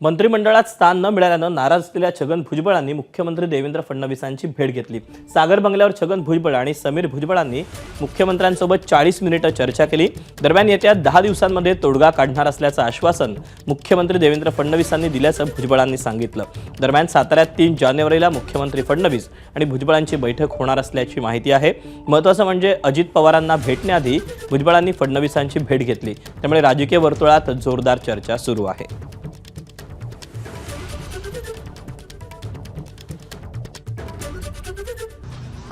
मंत्रिमंडळात स्थान न मिळाल्यानं नाराज असलेल्या छगन भुजबळांनी मुख्यमंत्री देवेंद्र फडणवीसांची भेट घेतली. सागर बंगल्यावर छगन भुजबळ आणि समीर भुजबळांनी मुख्यमंत्र्यांसोबत चाळीस मिनिटं चर्चा केली. दरम्यान येत्या दहा दिवसांमध्ये तोडगा काढणार असल्याचं आश्वासन मुख्यमंत्री देवेंद्र फडणवीसांनी दिल्याचं भुजबळांनी सांगितलं. दरम्यान साताऱ्यात तीन जानेवारीला मुख्यमंत्री फडणवीस आणि भुजबळांची बैठक होणार असल्याची माहिती आहे. महत्त्वाचं म्हणजे अजित पवारांना भेटण्याआधी भुजबळांनी फडणवीसांची भेट घेतली. त्यामुळे राजकीय वर्तुळात जोरदार चर्चा सुरू आहे.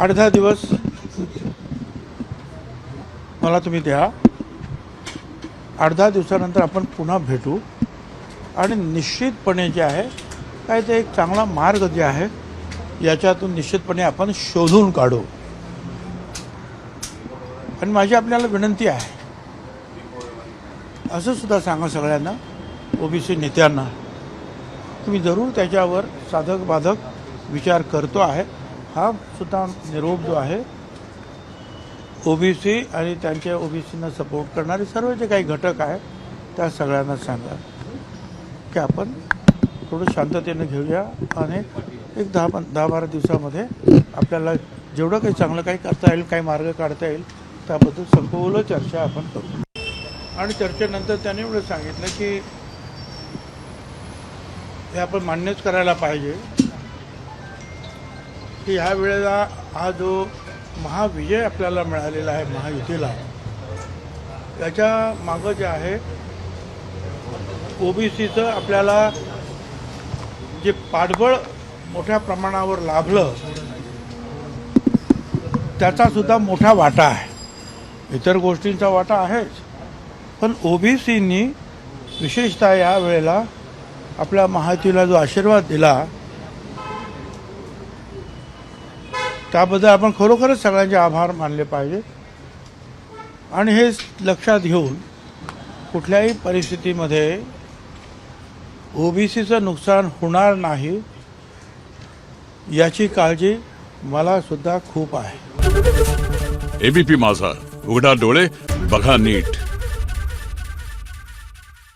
आठ दहा दिवस मला तुम्ही द्या. आठ दहा दिवसानंतर आपण पुन्हा भेटू. आणि निश्चितपणे जे आहे काय ते एक चांगला मार्ग जे आहे याच्यातून निश्चितपणे आपण शोधून काढू. आणि माझी आपल्याला विनंती आहे असं सुद्धा सांगा सगळ्यांना ओबीसी नेत्यांना. तुम्ही जरूर त्याच्यावर साधक बाधक विचार करतो आहे. हा सुद्धा निरोप जो आहे ओबीसी आणि त्यांच्या ओबीसीना सपोर्ट करणारे सर्व जे काही घटक आहे त्या सगळ्यांना सांगा की आपण थोडं शांततेनं घेऊया आणि एक दहा दहा बारा दिवसामध्ये आपल्याला जेवढं काही चांगलं काही करता येईल काही मार्ग काढता येईल त्याबद्दल सखोल चर्चा आपण करू. आणि चर्चेनंतर त्याने एवढं सांगितलं की हे आपण मान्यच करायला पाहिजे. की ह्या वेळेला हा जो महाविजय आपल्याला मिळालेला आहे महायुतीला त्याच्या मागं जे आहे ओबीसीचं आपल्याला जे पाठबळ मोठ्या प्रमाणावर लाभलं त्याचा सुद्धा मोठा वाटा आहे. इतर गोष्टींचा वाटा आहेच. पण ओबीसीनी विशेषतः या वेळेला आपल्या महायुतीला जो आशीर्वाद दिला त्याबद्दल आपण खरोखरच सगळ्यांचे आभार मानले पाहिजे. आणि हे लक्षात घेऊन कुठल्याही परिस्थितीमध्ये ओबीसीचं नुकसान होणार नाही याची काळजी मला सुद्धा खूप आहे. एबीपी माझा. उघडा डोळे बघा नीट.